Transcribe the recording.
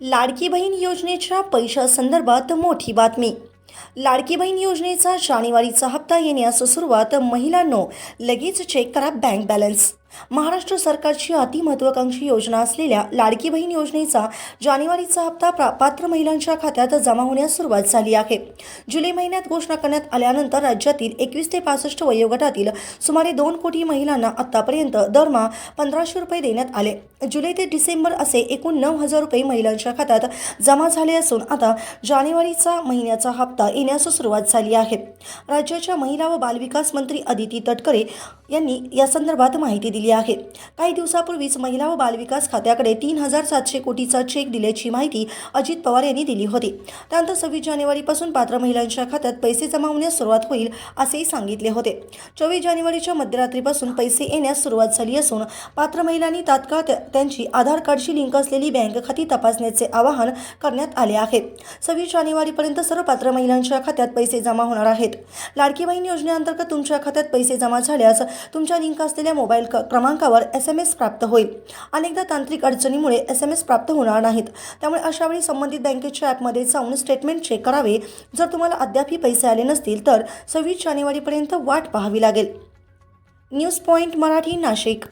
लाडकी बहीण योजनेच्या पैशासंदर्भात मोठी बातमी. लाडकी बहीण योजनेचा जानेवारीचा हप्ता येण्यास सुरुवात महिलांनो. लगेच चेक करा बँक बॅलन्स महाराष्ट्र सरकारची अतिमहत्वाकांक्षी योजना असलेल्या लाडकी बहीण योजनेचा जानेवारीचा हप्ता पात्र महिलांच्या खात्यात जमा होण्यास सुरुवात झाली आहे. जुलै महिन्यात घोषणा करण्यात आल्यानंतर राज्यातील एकवीस ते पासष्ट वयोगटातील सुमारे दोन कोटी महिलांना आतापर्यंत दरमहा पंधराशे रुपये देण्यात आले. जुलै ते डिसेंबर असे एकूण नऊ हजार रुपये महिलांच्या खात्यात जमा झाले असून आता जानेवारीचा महिन्याचा हप्ता येण्यास सुरुवात झाली आहे. राज्याच्या महिला व बालविकास मंत्री अदिती तटकरे यांनी या संदर्भात माहिती दिली आहे. काही दिवसापूर्वीच महिला व बालविकास खात्याकडे तीन हजार सातशे कोटीचा चेक दिल्याची माहिती अजित पवार यांनी दिली होती. त्यानंतर सव्वीस जानेवारीपासून पात्र महिलांच्या खात्यात पैसे जमा होण्यास सुरुवात होईल असेही सांगितले होते. चोवीस जानेवारीच्या मध्यरात्रीपासून पैसे येण्यास सुरुवात झाली असून पात्र महिलांनी तात्काळ त्या- त्यांची आधार कार्डशी लिंक असलेली बँक खाती तपासण्याचे आवाहन करण्यात आले आहे. सव्वीस जानेवारीपर्यंत सर्व पात्र महिलांच्या खात्यात पैसे जमा होणार आहेत. लाडकी बहीण योजनेअंतर्गत तुमच्या खात्यात पैसे जमा झाल्यास तुमच्या लिंक असलेल्या मोबाईल क्रमांकावर एस एम एस प्राप्त होईल. अनेकदा तांत्रिक अडचणीमुळे एस एम एस प्राप्त होणार नाहीत. त्यामुळे अशावेळी संबंधित बँकेच्या ॲपमध्ये जाऊन स्टेटमेंट चेक करावे. जर तुम्हाला अद्यापही पैसे आले नसतील तर सव्वीस जानेवारीपर्यंत वाट पाहावी लागेल. News point Marathi Nashik.